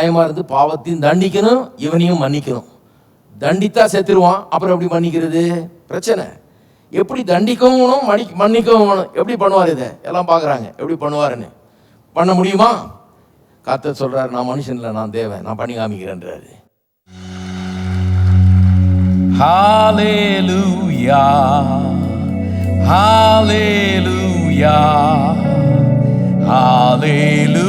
நியாயமாக இருந்து பாவத்தையும் தண்டிக்கணும் இவனையும் மன்னிக்கணும். தண்டித்தா செத்துருவான். அப்புறம் எப்படி மன்னிக்கிறது? பிரச்சனை. எப்படி தண்டிக்கவும் வேணும் மன்னி மன்னிக்கவும் வேணும் எப்படி பண்ணுவார் இதை? எல்லாம் பார்க்குறாங்க. எப்படி பண்ணுவாருன்னு. பண்ண முடியுமா? காத்த சொல்கிறார் நான் மனுஷன் இல்லை நான் தேவன். நான் பண்ணி காமிக்கிறேன்றாரு. Hallelujah. Hallelujah. Hallelujah.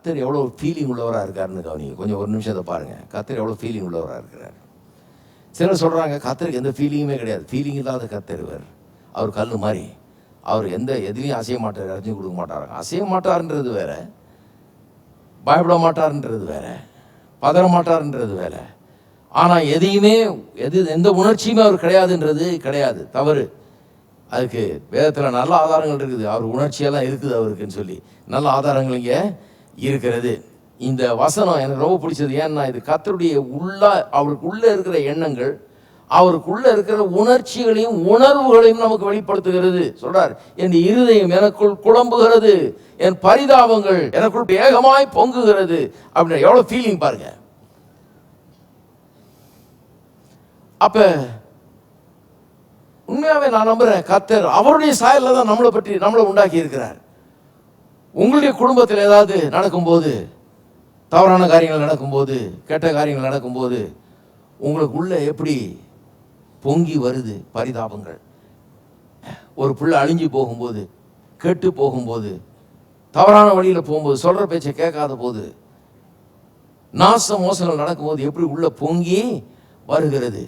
கத்தர் எவ்வளோ ஃபீலிங் உள்ளவராக இருக்காருன்னு கவனிங்க. கொஞ்சம் ஒரு நிமிஷத்தை பாருங்கள் கத்தர் எவ்வளோ ஃபீலிங் உள்ளவராக இருக்கிறார். சிலர் சொல்கிறாங்க கத்தருக்கு எந்த ஃபீலிங்குமே கிடையாது. ஃபீலிங் இல்லாத கத்தர் இவர். அவர் கல் மாதிரி. அவர் எந்த எதுலையும் அசைய மாட்டார் அரைஞ்சி கொடுக்க மாட்டார். அசைய மாட்டார்ன்றது வேற. பயப்பட மாட்டார்ன்றது வேற. பதற மாட்டார்ன்றது வேற. ஆனால் எதையுமே எது எந்த உணர்ச்சியுமே அவர் கிடையாதுன்றது கிடையாது. தவறு. அதுக்கு வேதத்தில் நல்ல ஆதாரங்கள் இருக்குது. அவர் உணர்ச்சியெல்லாம் இருக்குது அவருக்குன்னு சொல்லி. நல்ல ஆதாரங்கள் இங்கே இருக்கிறது. இந்த வசனம் எனக்கு ரொம்ப பிடிச்சது. ஏன்னா இது கத்தருடைய உள்ளா அவருக்கு உள்ளே இருக்கிற எண்ணங்கள் அவருக்குள்ளே இருக்கிற உணர்ச்சிகளையும் உணர்வுகளையும் நமக்கு வெளிப்படுத்துகிறது. சொல்றார் என் இருதயம் எனக்குள் குழம்புகிறது. என் பரிதாபங்கள் எனக்குள் வேகமாய் பொங்குகிறது. அப்படின்னு எவ்வளோ ஃபீலிங் பாருங்க. அப்ப உண்மையாகவே நான் நம்புறேன் கத்தர் அவருடைய சாயல்ல தான் நம்மளை பற்றி நம்மளை உண்டாக்கி இருக்கிறார். உங்களுடைய குடும்பத்தில் ஏதாவது நடக்கும்போது தவறான காரியங்கள் நடக்கும்போது கெட்ட காரியங்கள் நடக்கும்போது உங்களுக்கு உள்ளே எப்படி பொங்கி வருது பரிதாபங்கள்? ஒரு பிள்ளை அழிஞ்சு போகும்போது கெட்டு போகும்போது தவறான வழியில் போகும்போது சொல்கிற பேச்சை கேட்காத போது நாச மோசங்கள் நடக்கும்போது எப்படி உள்ள பொங்கி வருகிறது?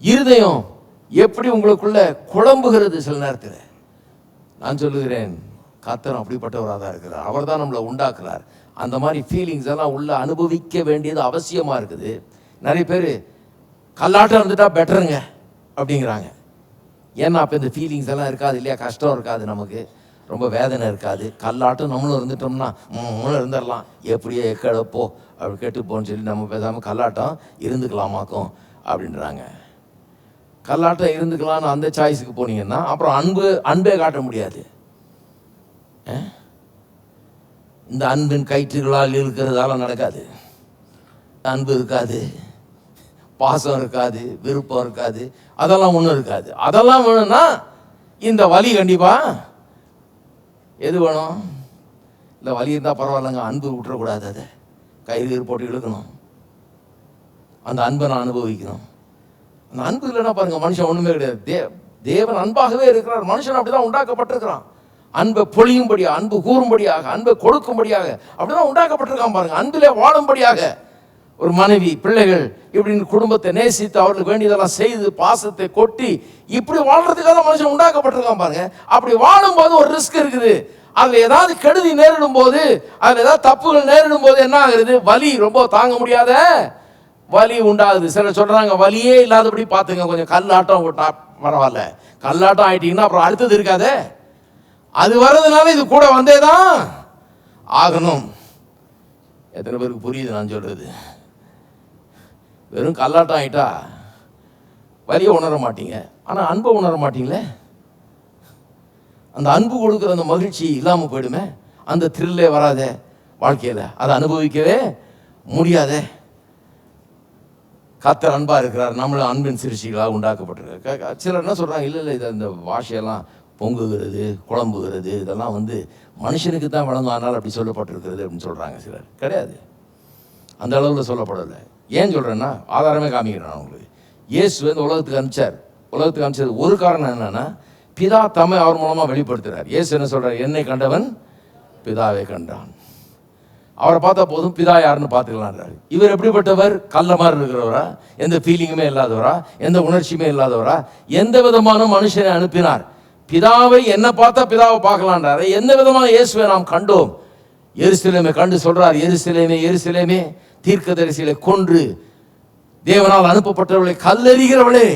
இருதயம் எப்படி உங்களுக்குள்ள குழம்புகிறது சில நேரத்தில்? நான் சொல்லுகிறேன் கத்தர் அப்படிப்பட்டவராக தான் இருக்கிறார். அவர் தான் நம்மளை உண்டாக்குறார். அந்த மாதிரி ஃபீலிங்ஸ் எல்லாம் உள்ள அனுபவிக்க வேண்டியது அவசியமாக இருக்குது. நிறைய பேர் கல்லாட்டம் இருந்துட்டா பெட்டருங்க அப்படிங்கிறாங்க. ஏன்னா அப்போ இந்த ஃபீலிங்ஸ் எல்லாம் இருக்காது இல்லையா? கஷ்டம் இருக்காது நமக்கு. ரொம்ப வேதனை இருக்காது. கல்லாட்டம் நம்மளும் இருந்துட்டோம்னா நம்மளும் இருந்துடலாம். எப்படியோ எக்கடப்போ அப்படி கேட்டு போன்னு சொல்லி நம்ம பேசாமல் கல்லாட்டம் இருந்துக்கலாமாக்கும் அப்படின்றாங்க. கல்லாட்டம் இருந்துக்கலாம்னு அந்த சாய்ஸுக்கு போனீங்கன்னா அப்புறம் அன்பு அன்பே காட்ட முடியாது. இந்த அன்பின் கயிற்றுகளால் இருக்கிறதால நடக்காது. அன்பு இருக்காது பாசம் இருக்காது விருப்பம் இருக்காது அதெல்லாம் ஒன்றும் இருக்காது. அதெல்லாம் வேணும்னா இந்த வலி கண்டிப்பா எது வேணும்? இல்லை வலி இருந்தால் பரவாயில்லைங்க அன்பு விட்டுறக்கூடாது அதை. கயிறு போட்டு இழுக்கணும். அந்த அன்பை நான் அனுபவிக்கணும். அந்த அன்பு இல்லைன்னா பாருங்க மனுஷன் ஒன்றுமே கிடையாது. தே தேவன் அன்பாகவே இருக்கிறார். மனுஷன் அப்படிதான் உண்டாக்கப்பட்டிருக்கிறான். அன்பை பொழியும்படியாக அன்பு கூறும்படியாக அன்பை கொடுக்கும்படியாக. அப்படிதான் உண்டாக்கப்பட்டிருக்கான் பாருங்க. அன்பிலே வாழும்படியாக ஒரு மனைவி பிள்ளைகள் இப்படின்னு குடும்பத்தை நேசித்து அவர்களுக்கு வேண்டியதெல்லாம் செய்து பாசத்தை கொட்டி இப்படி வாழ்றதுக்காக தான் மனுஷன் உண்டாக்கப்பட்டிருக்கான் பாருங்க. அப்படி வாழும்போது ஒரு ரிஸ்க் இருக்குது. அதில் ஏதாவது கெடுதி நேரிடும் போது அதில் ஏதாவது தப்புகள் நேரிடும் போது என்ன ஆகுறது? வலி ரொம்ப தாங்க முடியாத வலி உண்டாகுது. சிலர் சொல்கிறாங்க வலியே இல்லாதபடி பார்த்துங்க. கொஞ்சம் கல்லாட்டம் விட்டா பரவாயில்ல. கல்லாட்டம் ஆயிட்டீங்கன்னா அப்புறம் அடுத்தது இருக்காதே. அது வர்றதுனால இது கூட வந்தே தான் ஆகணும். எத்தனை பேருக்கு புரியுது நான் சொல்கிறது வெறும் கல்லாட்டம் ஆயிட்டா வலியை உணர மாட்டீங்க. ஆனால் அன்பை உணர மாட்டீங்களே? அந்த அன்பு கொடுக்குற அந்த மகிழ்ச்சி இல்லாமல் போயிடுமே. அந்த த்ரில்லே வராதே வாழ்க்கையில். அதை அனுபவிக்கவே முடியாதே. கத்தர் அன்பாக இருக்கிறார். நம்மளும் அன்பின் சிகிச்சைகளாக உண்டாக்கப்பட்டிருக்க க- சிலர் என்ன சொல்கிறாங்க இல்லை இல்லை இது அந்த பொங்குகிறது குழம்புகிறது இதெல்லாம் வந்து மனுஷனுக்கு தான் வழங்கும் அதனால் அப்படி சொல்லப்பட்டிருக்கிறது அப்படின்னு சொல்கிறாங்க சிலர். கிடையாது. அந்த அளவில் சொல்லப்படலை. ஏன் சொல்கிறேன்னா ஆதாரமே காமிக்கிறேன் அவங்களுக்கு. உங்களுக்கு இயேசு வந்து உலகத்துக்கு அனுப்பிச்சார். உலகத்துக்கு அனுப்பிச்சது ஒரு காரணம் என்னன்னா பிதா தம்மை அவர் மூலமாக வெளிப்படுத்துகிறார் இயேசு என்ன சொல்கிறார் என்னை கண்டவன் பிதாவை கண்டான். அவரை பார்த்தா போதும் பிதா யாருன்னு பார்த்துக்கலான்றாரு. இவர் எப்படிப்பட்டவர்? கல்ல மாதிரி இருக்கிறவரா? எந்த ஃபீலிங்குமே இல்லாதவரா? எந்த உணர்ச்சியுமே இல்லாதவரா? எந்த விதமான மனுஷனை அனுப்பினார்? பிதாவை என்ன பார்த்தா பிதாவை பார்க்கலான்றாரு. எந்த விதமான இயேசுவை நாம் கண்டோம்? எருசலேமை கண்டு சொல்றார் எருசலேமே தீர்க்க தீர்க்கதரிசிகளை கொன்று தேவனால் அனுப்பப்பட்டவர்களை கல்லெறிகிறவளே.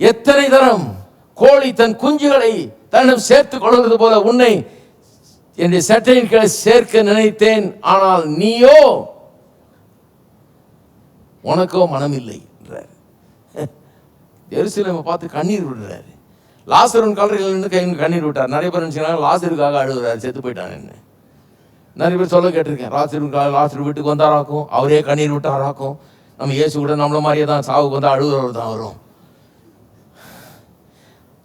எத்தனை தரம் கோழி தன் குஞ்சுகளை தன்னிடம் சேர்த்துக் கொள்வது போல உன்னை என்னுடைய சட்டையின் கீழே சேர்க்க நினைத்தேன். ஆனால் நீயோ உனக்கோ மனமில்லை என்றார். எருசலேமை பார்த்து கண்ணீர் விடுறாரு. லாசரன் கல்லறையில் நின்று கை கண்ணீர் விட்டார். நிறைய பேர் நினைச்சாங்க லாசருக்காக அழுகிறார் செத்து போயிட்டான் நிறைய பேர் சொல்ல கேட்டிருக்கேன் லாசருக்காக லாசர் வீட்டுக்கு வந்தாராக்கும் அவரே கண்ணீர் விட்டாராக்கும். நம்ம இயேசு கூட நம்மள மாதிரியே தான் சாவுக்கு வந்து அழுகிறவர் தான் வரும்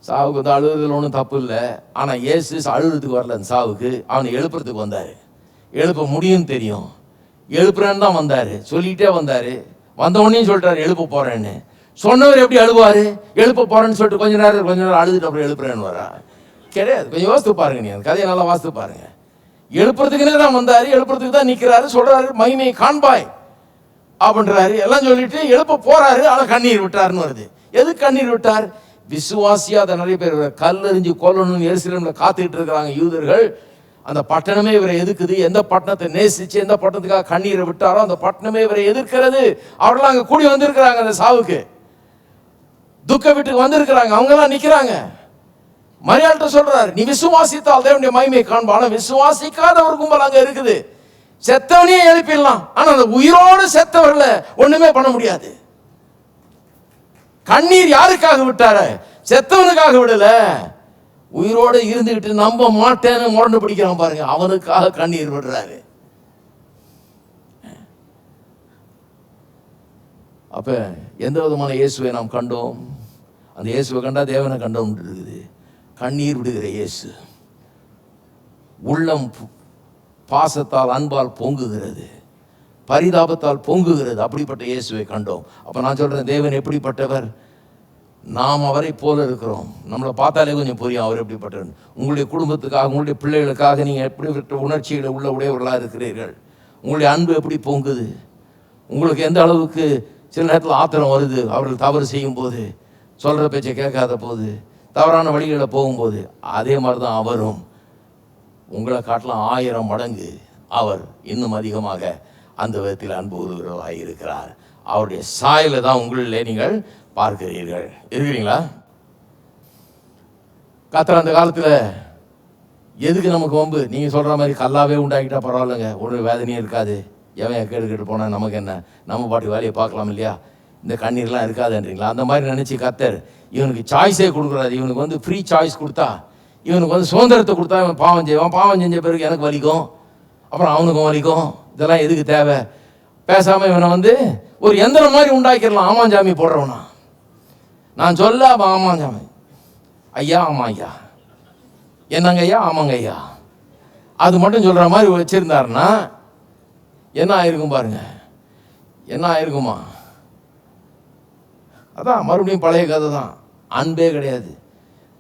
சாவுக்கு வந்து அழுகுறதுல ஒன்றும் தப்பு இல்லை. ஆனால் இயேசு அழுகிறதுக்கு வரல அந்த சாவுக்கு. அவனை எழுப்புறதுக்கு வந்தார். எழுப்ப முடியும்னு தெரியும். எழுப்புறேன்னு தான் வந்தார். சொல்லிக்கிட்டே வந்தார். வந்தவொடனே சொல்லிட்டார் எழுப்ப போகிறேன்னு சொன்னவர் எப்படி அழுவார்? எழுப்ப போறேன்னு சொல்லிட்டு கொஞ்ச நேரம் கொஞ்ச நேரம் அழுதுட்டு அப்புறம் எழுப்புறேன்னு வரா கிடையாது. கொஞ்சம் யோசித்து பாருங்க நீ அந்த கதையை நல்லா வாசித்து பாருங்க. எழுப்புறதுக்குன்னே தான் வந்தாரு எழுப்புறதுக்கு தான் நிற்கிறாரு சொல்கிறாரு மகிமையை காண்பாய் அப்படின்றாரு. எல்லாம் சொல்லிட்டு எழுப்ப போறாரு ஆனால் கண்ணீர் விட்டாருன்னு வருது. எது கண்ணீர் விட்டார்? விசுவாசியாக அதை நிறைய பேர் கல்லறிஞ்சு கல்லெறிஞ்சு கொல்லணும்னு எரிசிலமில் காத்துக்கிட்டு இருக்கிறாங்க யூதர்கள். அந்த பட்டணமே இவரை எதுக்குது? எந்த பட்டணத்தை நேசிச்சு எந்த பட்டணத்துக்காக கண்ணீரை விட்டாரோ அந்த பட்டணமே இவரை எதிர்க்கிறது. அவரெல்லாம் அங்கே கூடி வந்திருக்கிறாங்க அந்த சாவுக்கு. துக்க வீட்டுக்கு வந்திருக்கிறாங்க. அவங்க எல்லாம் நிக்கிறாங்க. மரியாள்கிட்ட சொல்றாரு நீ விசுவாசித்தால் தேவனுடைய மகிமையை காண்பா விசுவாசிக்காத ஒரு கும்பல் அங்க இருக்குது. செத்தவனையே எழுப்பிடலாம். ஆனா அந்த உயிரோடு செத்தவர்களை ஒண்ணுமே பண்ண முடியாது. கண்ணீர் யாருக்காக விட்டாரு? செத்தவனுக்காக விடல. உயிரோடு இருந்துகிட்டு நம்ப மாட்டேன்னு முரண்டு பிடிக்கிறான் பாருங்க. அவனுக்காக கண்ணீர் விடுறாரு. அப்ப எந்த விதமான இயேசுவை நாம் கண்டோம்? அந்த இயேசுவை கண்டா தேவனை கண்டோம் இருக்குது. கண்ணீர் விடுகிற இயேசு. உள்ளம் பாசத்தால் அன்பால் பொங்குகிறது. பரிதாபத்தால் பொங்குகிறது. அப்படிப்பட்ட இயேசுவை கண்டோம். அப்ப நான் சொல்றேன் தேவன் எப்படிப்பட்டவர்? நாம் அவரை போல இருக்கிறோம். நம்மளை பார்த்தாலே கொஞ்சம் புரியும் அவர் எப்படிப்பட்டவர். உங்களுடைய குடும்பத்துக்காக உங்களுடைய பிள்ளைகளுக்காக நீங்கள் எப்படிப்பட்ட உணர்ச்சிகளை உள்ள உடையவர்களாக இருக்கிறீர்கள்? உங்களுடைய அன்பு எப்படி பொங்குது? உங்களுக்கு எந்த அளவுக்கு சில நேரத்தில் ஆத்திரம் வருது. அவர்கள் தவறு செய்யும் போது சொல்கிற பேச்சை கேட்காத போது தவறான வழிகளில் போகும்போது அதே மாதிரி தான் அவரும். உங்களை காட்டலாம் ஆயிரம் மடங்கு அவர் இன்னும் அதிகமாக அந்த விதத்தில் அன்பு உதவுகிறவராக இருக்கிறார். அவருடைய சாயலை தான் உங்களிலே நீங்கள் பார்க்கிறீர்கள். இருக்கிறீங்களா? கத்தர் அந்த காலத்தில் எதுக்கு நமக்கு வம்பு? நீங்கள் சொல்கிற மாதிரி கல்லாவே உண்டாக்கிட்டால் பரவாயில்லைங்க. ஒரு வேதனையும் இருக்காது. எவன் கேடு கேட்டு போனால் நமக்கு என்ன? நம்ம பாட்டு வேலையை பார்க்கலாம் இல்லையா? இந்த கண்ணீர்லாம் இருக்காதுன்றீங்களா? அந்த மாதிரி நினச்சி கத்தர் இவனுக்கு சாய்ஸே கொடுக்குறாரு. இவனுக்கு வந்து ஃப்ரீ சாய்ஸ் கொடுத்தா இவனுக்கு வந்து சுதந்திரத்தை கொடுத்தா இவன் பாவம் செய்வான். பாவம் செஞ்ச பிறகு எனக்கு வலிக்கும். அப்புறம் அவனுக்கும் வலிக்கும். இதெல்லாம் எதுக்கு தேவை? பேசாமல் இவனை வந்து ஒரு எந்திரம் மாதிரி உண்டாக்கிடலாம். ஆமாஞ்சாமி போடுறவனா. நான் சொல்ல அவன் ஆமாஞ்சாமி. ஐயா ஆமா ஐயா என்னங்க ஐயா? ஆமாங்க ஐயா. அது மட்டும் சொல்கிற மாதிரி வச்சுருந்தாருன்னா என்ன ஆயிருக்கும் பாருங்க. என்ன ஆயிருக்குமா? அதான் மறுபடியும் பழைய கதை தான். அன்பே கிடையாது.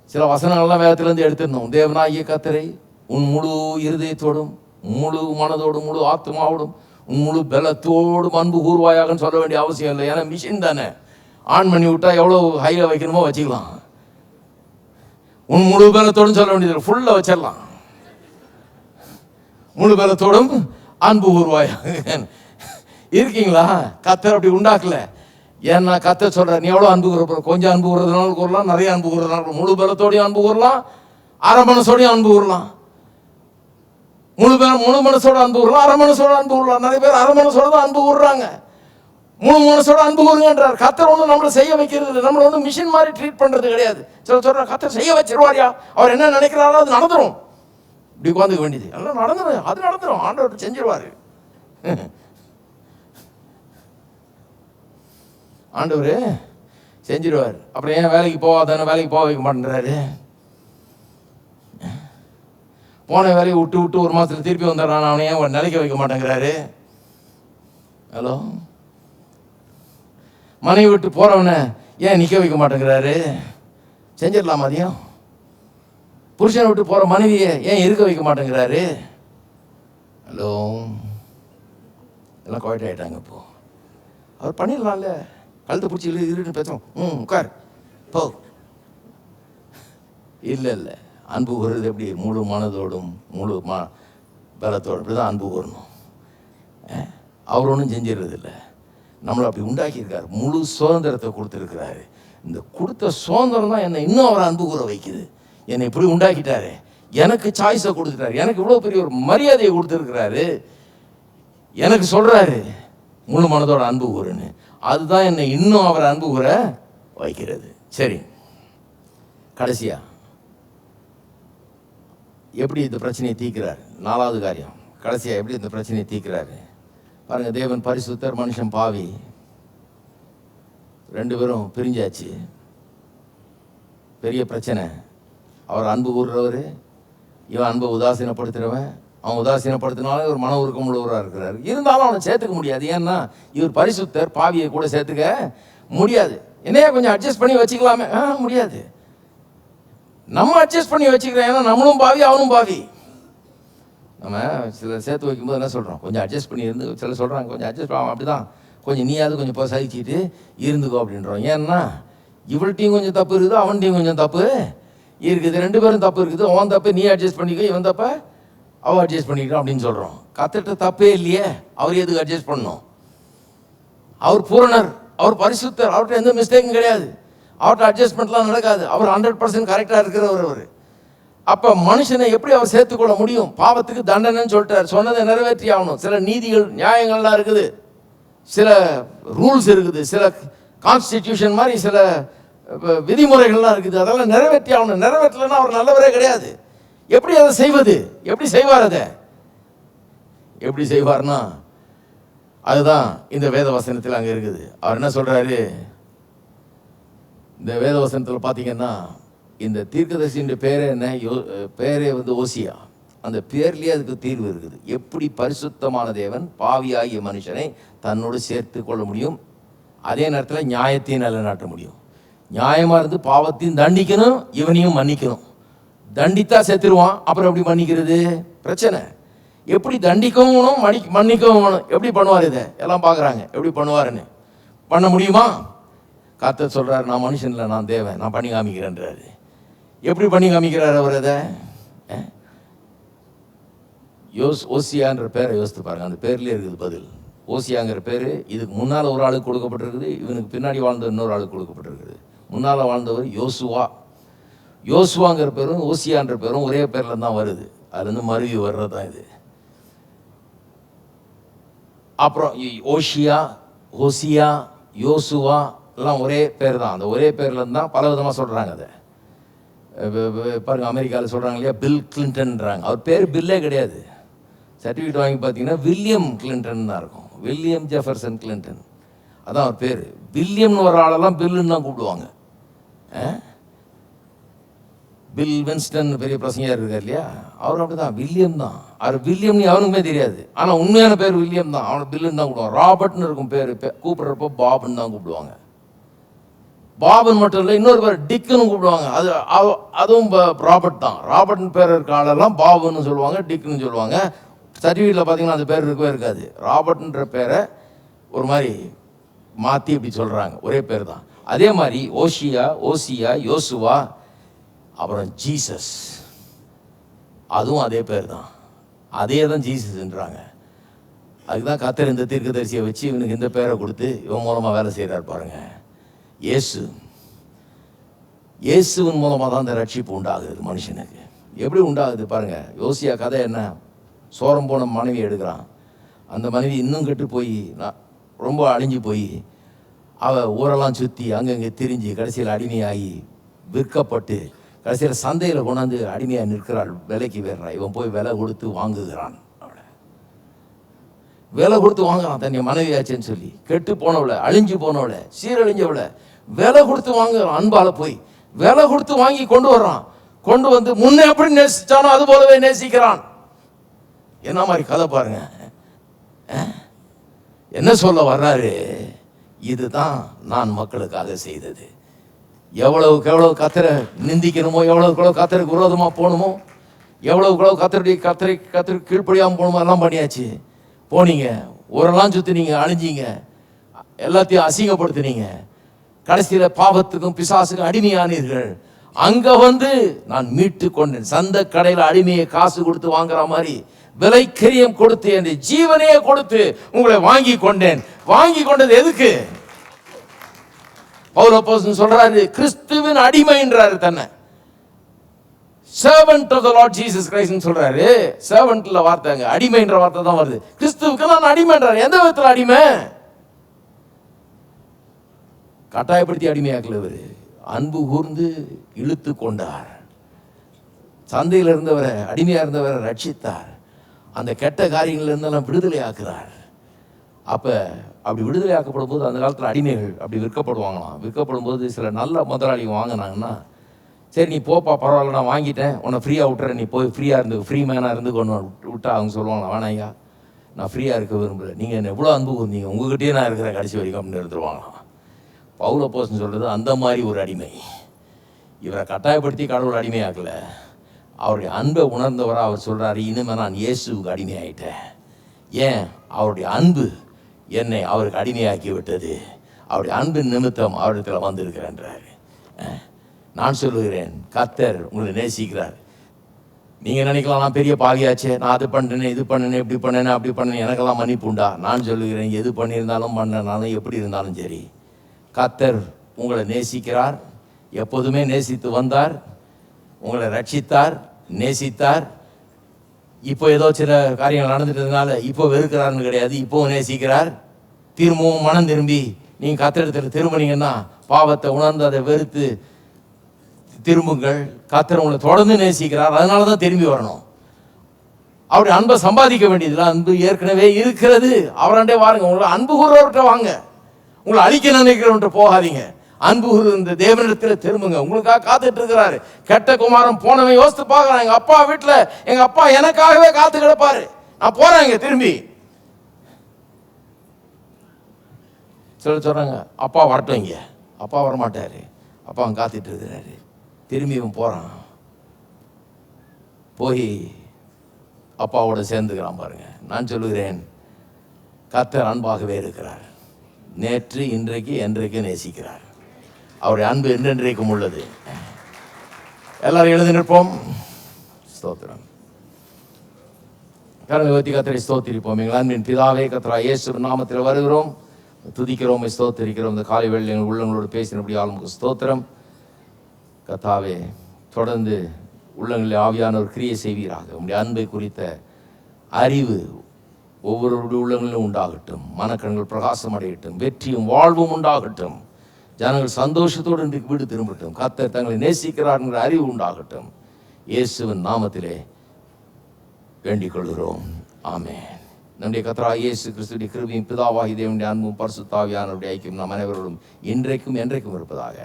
சில வசனங்கள்லாம் வேதத்துலேருந்து எடுத்துருந்தோம். தேவனாகிய கத்தரை உன் முழு இருதயத்தோடும் முழு மனதோடும் முழு ஆத்மாவோடும் உன் முழு பலத்தோடும் அன்பு கூறுவாயாகன்னு சொல்ல வேண்டிய அவசியம் இல்லை. ஏன்னா மிஷின் தானே. ஆன் பண்ணி விட்டால் எவ்வளோ ஹையில் வைக்கணுமோ வச்சுக்கலாம். உன் முழு பலத்தோடும் சொல்ல வேண்டியது ஃபுல்லாக வச்சிடலாம். முழு பலத்தோடும் அன்பு கூறுவாயாக இருக்கீங்களா? கத்தர் அப்படி உண்டாக்கல. ஏன்னா கத்த சொல்ற நீ எவ்வளோ அன்பு கூற கொஞ்சம் அன்பு கூறதுனாலும் கூறலாம் நிறைய அன்பு கூறதுனால முழு பலத்தோடையும் அன்பு கூறலாம் அரை மனசோடையும் அன்பு கூறலாம். முழு பேர் முழு மனசோட அன்பு கூறலாம் அரை மனசோட அன்பு கூறலாம். நிறைய பேர் அரை மனசோட தான் அன்பு கூறுறாங்க. முழு மனசோட அன்பு கூறுங்கன்றார். கத்தர் ஒன்றும் நம்மளை செய்ய வைக்கிறது நம்மளை ஒன்றும் மிஷின் மாதிரி ட்ரீட் பண்ணுறது கிடையாது. சில சொல்கிறார் கத்தர் செய்ய வச்சிருவாரியா? அவர் என்ன நினைக்கிறாரோ அது நடந்துரும். இப்படி உட்காந்துக்க வேண்டியது. எல்லாம் நடந்துடும் அது நடந்துடும் ஆண்டவர் செஞ்சிருவாரு. ஆண்டவர் செஞ்சிருவார். அப்புறம் ஏன் வேலைக்கு போகாதானே வேலைக்கு போக வைக்க மாட்டேன்றாரு? போன வேலையை விட்டு விட்டு ஒரு மாதத்தில் திருப்பி வந்துடுறான். அவனை ஏன் ஒரு நிலைக்க வைக்க மாட்டேங்கிறாரு? ஹலோ? மனைவி விட்டு போகிறவனை ஏன் நிற்க வைக்க மாட்டேங்கிறாரு? செஞ்சிடலாம் மதியம்? புருஷனை விட்டு போகிற மனைவியை ஏன் இருக்க வைக்க மாட்டேங்கிறாரு? ஹலோ. எல்லாம் குவாய்ட் ஆகிட்டாங்க இப்போ. அவர் பண்ணிடலாம்ல. கழுத்தை பிடிச்சி இரு இருன்னு பேசுவோம். ம் உட்கார். போ. இல்லை இல்லை. அன்பு கூறுறது எப்படி? முழு மனதோடும் முழு ம பலத்தோடும் இப்படி தான் அன்பு கூறணும் அவர் ஒன்றும் செஞ்சிடுறது இல்லை நம்மளை அப்படி உண்டாக்கியிருக்காரு. முழு சுதந்திரத்தை கொடுத்துருக்கிறாரு. இந்த கொடுத்த சுதந்திரம் தான் என்னை இன்னும் அவரை அன்பு கூற வைக்குது. என்னை இப்படி உண்டாக்கிட்டாரு. எனக்கு சாய்ஸை கொடுத்துட்டாரு. எனக்கு இவ்வளோ பெரிய ஒரு மரியாதையை கொடுத்துருக்கிறாரு. எனக்கு சொல்கிறாரு முழு மனதோட அன்பு கூறுன்னு அதுதான் என்னை இன்னும் அவர் அன்பு கூற வைக்கிறது. சரி. கடைசியா. எப்படி இந்த பிரச்சனையை தீர்க்கிறார்? நாலாவது காரியம். கடைசியாக எப்படி இந்த பிரச்சனையை தீர்க்கிறாரு? பாருங்க தேவன் பரிசுத்தர் மனுஷன் பாவி. ரெண்டு பேரும் பிரிஞ்சாச்சு. பெரிய பிரச்சனை. அவர் அன்பு கூறுறவர் இவன் அன்பை உதாசீனப்படுத்துகிறவன் அவன் உதாசீனப்படுத்தினாலும் இவர் மன உருக்கம் உள்ளவராக இருக்கிறார். இருந்தாலும் அவனை சேர்த்துக்க முடியாது. ஏன்னா இவர் பரிசுத்தர் பாவியை கூட சேர்த்துக்க முடியாது. என்னையா கொஞ்சம் அட்ஜஸ்ட் பண்ணி வச்சுக்கலாமே. ஆ முடியாது. நம்ம அட்ஜஸ்ட் பண்ணி வச்சுக்கிறோம். ஏன்னா நம்மளும் பாவி அவனும் பாவி. நம்ம சில சேர்த்து வைக்கும்போது என்ன சொல்கிறோம் கொஞ்சம் அட்ஜஸ்ட் பண்ணி இருந்து சில சொல்கிறாங்க கொஞ்சம் அட்ஜஸ்ட் ஆகும் அப்படி தான் கொஞ்சம் நீயாவது கொஞ்சம் இப்போ சகிச்சுட்டு இருந்துக்கோ அப்படின்றோம். ஏன்னா இவள்கிட்டையும் கொஞ்சம் தப்பு இருக்குது அவன்கிட்டையும் கொஞ்சம் தப்பு. இருக்குது ரெண்டு பேரும் தப்பு இருக்குது அவன் தப்பு நீ அட்ஜஸ்ட் பண்ணிக்கோ இவன் தப்ப அவன் அட்ஜஸ்ட் பண்ணிக்கிறான் அப்படின்னு சொல்கிறோம் கத்துட்ட தப்பே இல்லையே அவர் எதுக்கு அட்ஜஸ்ட் பண்ணணும்? அவர் பூரணர் அவர் பரிசுத்தர் அவர்கிட்ட எந்த மிஸ்டேக்கும் கிடையாது. அவர்கிட்ட அட்ஜஸ்ட்மெண்ட்லாம் நடக்காது. அவர் ஹண்ட்ரட் பர்சன்ட் கரெக்டாக இருக்கிறவர் அவர். அப்போ மனுஷனை எப்படி அவர் சேர்த்துக்கொள்ள முடியும்? பாவத்துக்கு தண்டனைன்னு சொல்லிட்டார். சொன்னதை நிறைவேற்றி ஆகணும். சில நீதிகள் நியாயங்கள்லாம் இருக்குது. சில ரூல்ஸ் இருக்குது. சில கான்ஸ்டிடியூஷன் மாதிரி சில விதிமுறைகள்லாம் இருக்குது. அதெல்லாம் நிறைவேற்றி ஆகணும். நிறைவேற்றலைன்னா அவர் நல்லவரே கிடையாது. எப்படி அதை செய்வது? எப்படி செய்வார் அதை? எப்படி செய்வார்னா அதுதான் இந்த வேத வசனத்தில் அங்கே இருக்குது. அவர் என்ன சொல்கிறாரு இந்த வேத வசனத்தில் பார்த்தீங்கன்னா இந்த தீர்க்கதரிசியின் பேரே என்ன? யோ பேரே வந்து ஓசியா. அந்த பேர்லேயே அதுக்கு தீர்வு இருக்குது. எப்படி பரிசுத்தமான தேவன் பாவியாகிய மனுஷனை தன்னோடு சேர்த்து கொள்ள முடியும்? அதே நேரத்தில் நியாயத்தையும் நிலைநாட்ட முடியும். நியாயமாக இருந்து பாவத்தையும் தண்டிக்கணும் இவனையும் மன்னிக்கணும். தண்டித்தா செத்துருவான். அப்புறம் எப்படி மன்னிக்கிறது? பிரச்சனை. எப்படி தண்டிக்கவும் வேணும் மன்னி மன்னிக்கவும் வேணும் எப்படி பண்ணுவார் இதை? எல்லாம் பார்க்குறாங்க. எப்படி பண்ணுவாருன்னு. பண்ண முடியுமா? கர்த்தர் சொல்கிறார் நான் மனுஷன் இல்லை நான் தேவன். நான் பண்ணி காமிக்கிறேன்றாரு. எப்படி பண்ணி காமிக்கிறார் அவர் அதை யோஸ் ஓசியான்ற பேரை யோசித்து பாருங்க. அந்த பேர்லேயே இருக்குது பதில். ஓசியாங்கிற பேர் இதுக்கு முன்னால் ஒரு ஆளுக்கு கொடுக்கப்பட்டிருக்குது இவனுக்கு பின்னாடி வாழ்ந்த இன்னொரு ஆளுக்கு கொடுக்கப்பட்டிருக்குது. முன்னால் வாழ்ந்தவர் யோசுவா. யோசுவாங்கிற பேரும் ஓசியான்ற பேரும் ஒரே பேரில் தான் வருது. அதுலேருந்து மருவி வர்றது தான் இது. அப்புறம் ஓஷியா ஓசியா யோசுவா எல்லாம் ஒரே பேர் தான். அந்த ஒரே பேர்லேருந்து தான் பல விதமாக சொல்கிறாங்க அதை. பாருங்க அமெரிக்காவில் சொல்கிறாங்க இல்லையா? பில் கிளின்டன்றாங்க. அவர் பேர் பில்லே கிடையாது. சர்டிஃபிகேட் வாங்கி பார்த்தீங்கன்னா வில்லியம் கிளின்டன் தான் இருக்கும். William Jefferson Clinton. அதான் அவர் பேர். வில்லியம்னு ஒரு ஆளெல்லாம் பில்லுன்னு தான் கூப்பிடுவாங்க. பில் வின்ஸ்டன் பெரிய பிரசங்கியார் இருக்கார் இல்லையா? அவர் அப்படிதான் வில்லியம் தான். அவர் வில்லியம்னு அவனுக்குமே தெரியாது. ஆனால் உண்மையான பேர் வில்லியம் தான். அவனை பில்லுன்னு தான் கூப்பிடுவான் ராபர்ட்னு இருக்கும் பேர். கூப்பிட்றப்போ பாபுன்னு தான் கூப்பிடுவாங்க. பாபன் மட்டும் இல்லை இன்னொரு பேர் டிக்குன்னு கூப்பிடுவாங்க. அது அவ- அதுவும் ராபர்ட் தான். ராபர்ட்னு பேர் இருக்க ஆளெல்லாம் பாபுன்னு சொல்லுவாங்க டிக்குன்னு சொல்லுவாங்க. சர்டிஃபிகேட்டில் பார்த்தீங்கன்னா அந்த பேர் இருக்கவே இருக்காது. ராபர்ட்ன்ற பேரை ஒரு மாதிரி மாற்றி இப்படி சொல்கிறாங்க ஒரே பேர் தான். அதே மாதிரி ஓஷியா ஓசியா யோசுவா அப்புறம் ஜீசஸ். அதுவும் அதே பேர் தான் அதே தான் ஜீசஸ்ன்றாங்க. அதுக்கு தான் கத்தர் இந்த தீர்க்கதரிசியை வச்சு இவனுக்கு இந்த பேரை கொடுத்து இவன் மூலமாக வேலை செய்கிறார் பாருங்க. இயேசு. இயேசுவின் மூலமாக தான் இந்த ரட்சிப்பு உண்டாகுது மனுஷனுக்கு. எப்படி உண்டாகுது பாருங்கள் யோசியா கதை என்ன? சோரம் போன மனைவி எடுக்கிறான். அந்த மனைவி இன்னும் கெட்டு போய் நான் ரொம்ப அழிஞ்சு போய் அவள் ஊரெல்லாம் சுற்றி அங்கங்கே திரிஞ்சு கடைசியில் அடிமையாகி விற்கப்பட்டு கடைசியில் சந்தையில் கொண்டாந்து அடிமையாக நிற்கிறாள். விலைக்கு வேறான் இவன் போய் விலை கொடுத்து வாங்குகிறான். அவளை. விலை கொடுத்து வாங்குறான். தன்னை மனைவியாச்சேன்னு சொல்லி. கெட்டு போனவளை அழிஞ்சு போனவளை சீரழிஞ்சவளை விலை கொடுத்து வாங்குறான் அன்பால் போய் விலை கொடுத்து வாங்கி கொண்டு வர்றான். கொண்டு வந்து முன்னே எப்படி நேசிச்சானோ அது போலவே நேசிக்கிறான். என்ன மாதிரி கதை பாருங்க. என்ன சொல்ல வர்றாரு? இதுதான் நான் மக்களுக்காக செய்தது. எவ்வளவுக்கு எவ்வளவு கத்தரை நிந்திக்கணுமோ எவ்வளோக்கு எவ்வளோ கத்தருக்கு விரோதமாக போகணுமோ எவ்வளோக்கு எவ்வளவு கத்தருடைய கத்தரை கத்தருக்கு கீழ்ப்படியாமல் போகணுமோ எல்லாம் பண்ணியாச்சு. போனீங்க ஊரெல்லாம் சுற்றினீங்க அழிஞ்சிங்க எல்லாத்தையும் அசிங்கப்படுத்தினீங்க. கடைசியில் பாவத்துக்கும் பிசாசுக்கும் அடிமையானீர்கள். அங்கே வந்து நான் மீட்டு கொண்டேன் சந்த கடையில் அடிமையை காசு கொடுத்து வாங்குற மாதிரி விலைக்கரியம் கொடுத்து என்று ஜீவனையே கொடுத்து உங்களை வாங்கி கொண்டேன். வாங்கி கொண்டது எதுக்கு? பௌரப்போசன் சொல்றாரு கிறிஸ்துவின் அடிமைன்றாரு தன்னை. Servant of the Lord Jesus கிரைஸ்ட்னு சொல்றாரு. சர்வன்ட்ல வார்த்தைங்க அடிமைன்ற வார்த்தை தான் வருது. கிறிஸ்துவுக்கு நான் அடிமைன்றாரு எந்த விதத்தில் அடிமை? கட்டாயப்படுத்தி அடிமையாக்கல இவரு அன்பு கூர்ந்து இழுத்து கொண்டார். சந்தையில் இருந்தவரை அடிமையாக இருந்தவரை ரட்சித்தார். அந்த கெட்ட காரியங்கள்ல விடுதலை ஆக்குறார் அப்போ அப்படி விடுதலை ஆக்கப்படும் போது அந்த காலத்தில் அடிமைகள் அப்படி விற்கப்படுவாங்களாம். விற்கப்படும் போது சில நல்ல முதலாளி வாங்கினாங்கன்னா சரி நீ போப்பா பரவாயில்ல நான் வாங்கிட்டேன். உன்னை ஃப்ரீயாக விட்டுறேன். நீ போய் ஃப்ரீயாக இருந்து ஃப்ரீ மேனாக இருந்து கொண்டு விட்டா அவங்க சொல்லுவாங்க வேணாய்யா நான் ஃப்ரீயாக இருக்க விரும்பல. நீங்கள் என்ன எவ்வளோ அன்பு கூர்ந்தீங்க உங்ககிட்டயே நான் இருக்கிறேன் கடைசி வரைக்கும் அப்படின்னு எடுத்துருவாங்களாம். பவுல போஸ்ன்னு சொல்கிறது அந்த மாதிரி ஒரு அடிமை. இவரை கட்டாயப்படுத்தி கடவுள் அடிமையாக்கலை. அவருடைய அன்பை உணர்ந்தவராக அவர் சொல்கிறார் இனிமே நான் இயேசுவுக்கு அடிமையாயிட்டேன். ஏன்? அவருடைய அன்பு என்னை அவருக்கு அடிமையாக்கி விட்டது அவருடைய அன்பின் நிமித்தம் அவரிடத்தில் வந்திருக்கிறேன்றார். நான் சொல்லுகிறேன் கத்தர் உங்களை நேசிக்கிறார். நீங்கள் நினைக்கலாம் நான் பெரிய பாவியாச்சே. நான் அது பண்ணினேன் இது பண்ணினேன் இப்படி பண்ணினேன் அப்படி பண்ணினேன். எனக்கெல்லாம் மன்னிப்பு உண்டா? நான் சொல்லுகிறேன் எது பண்ணியிருந்தாலும் பண்ணனாலும் எப்படி இருந்தாலும் சரி. கத்தர் உங்களை நேசிக்கிறார். எப்போதுமே நேசித்து வந்தார். உங்களை ரட்சித்தார். நேசித்தார். இப்போ ஏதோ சில காரியங்கள் நடந்துட்டதுனால இப்போ வெறுக்கிறாருன்னு கிடையாது. இப்போவும் நேசிக்கிறார். திரும்பவும் மனம் திரும்பி நீங்கள் கத்திரத்தில் திரும்பினீங்கன்னா பாவத்தை உணர்ந்து அதை வெறுத்து திரும்புங்கள். கத்திர உங்களை தொடர்ந்து நேசிக்கிறார். அதனால தான் திரும்பி வரணும். அப்படி அன்பை சம்பாதிக்க வேண்டியதில்லை அன்பு ஏற்கனவே இருக்கிறது. அவராண்டே வாருங்க. உங்களை அன்பு கூறுறவர்கிட்ட வாங்க. உங்களை அழிக்க நினைக்கிறவன்ட்டு போகாதீங்க. அன்பு இந்த தேவனிடத்தில் திரும்புங்க. உங்களுக்காக காத்துட்டு இருக்கிறாரு கெட்ட குமாரன் போனவன் யோசித்து பார்க்குறான். எங்கள் அப்பா வீட்டில் எங்கள் அப்பா எனக்காகவே காத்து கிடப்பாரு. நான் போகிறேன் இங்கே திரும்பி. சொல்ல சொல்கிறாங்க அப்பா வரட்டும் இங்கே. அப்பா வரமாட்டார். அப்பா அவன் காத்துட்டு இருக்கிறாரு திரும்பி இவன் போகிறான் போய் அப்பாவோட சேர்ந்துக்கிறான் பாருங்க. நான் சொல்லுகிறேன் கத்தர் அன்பாகவே இருக்கிறார். நேற்று இன்றைக்கு என்றைக்கு நேசிக்கிறார். அவருடைய அன்பு என்றென்றைக்கும் உள்ளது. எல்லாரும் எழுந்து நிற்போம். ஸ்தோத்திரம். கரங்களை ஊற்றி கத்தரை ஸ்தோத்திரிப்போம். எங்கள் அன்பின் பிதாவே கத்தரா இயேசு நாமத்தில் வருகிறோம். துதிக்கிறோம் ஸ்தோத்திரிக்கிறோம். இந்த காலை வேளையில் எங்கள் உள்ளங்களோடு பேசினபடி ஆளுமுக ஸ்தோத்திரம். கத்தாவே தொடர்ந்து உள்ளங்களில் ஆவியானவர் கிரியை செய்வீராக. உங்களுடைய அன்பை குறித்த அறிவு ஒவ்வொருவருடைய உள்ளங்களிலும் உண்டாகட்டும். மனக்கண்கள் பிரகாசம் அடையட்டும். வெற்றியும் வாழ்வும் உண்டாகட்டும். ஜனங்கள் சந்தோஷத்தோடு இன்றைக்கு வீடு திரும்பட்டும். கத்தர் தங்களை நேசிக்கிறார் என்கிற அறிவு உண்டாகட்டும். இயேசுவின் நாமத்திலே வேண்டிக் கொள்கிறோம் ஆமென். நம்முடைய கத்ரா இயேசு கிறிஸ்துடைய கிருபியும் பிதாவாகி தேவனுடைய அன்பும் பரிசுத்தாவியானவருடைய ஐக்கியம் நம் அனைவரோடும் இன்றைக்கும் என்றைக்கும் இருப்பதாக.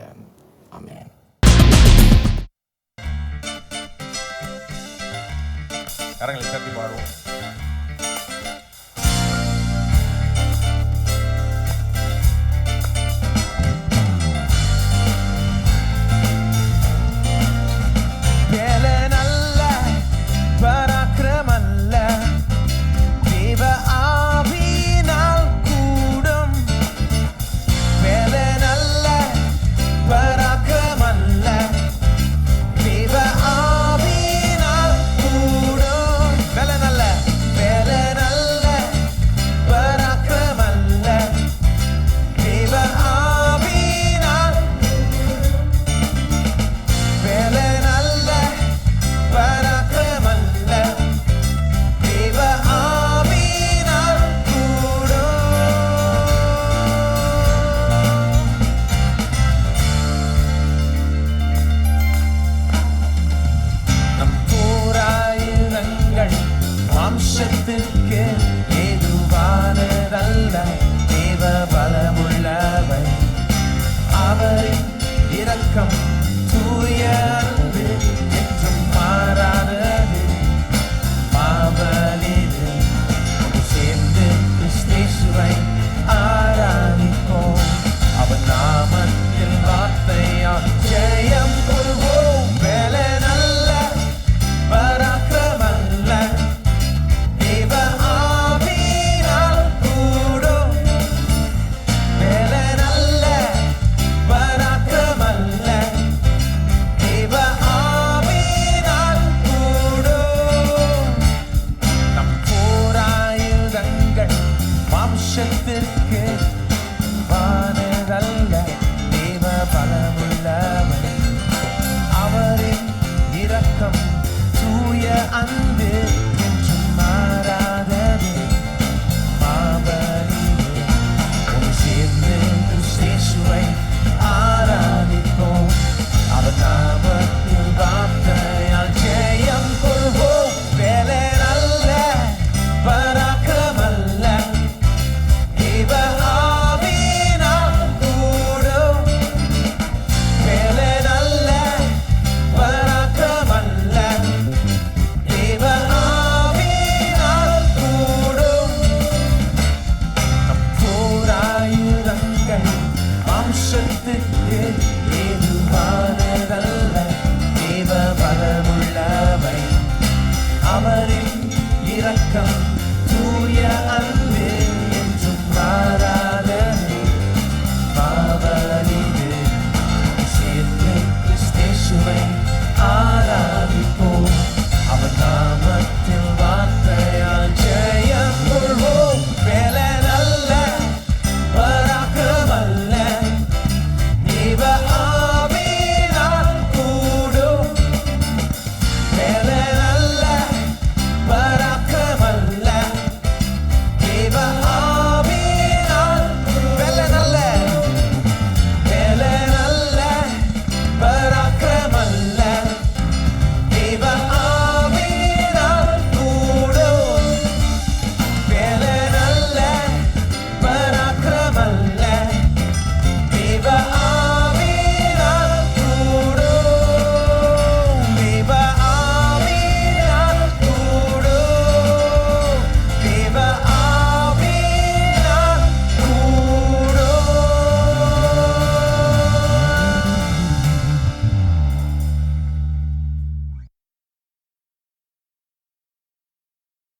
ஆமேன். கரங்களை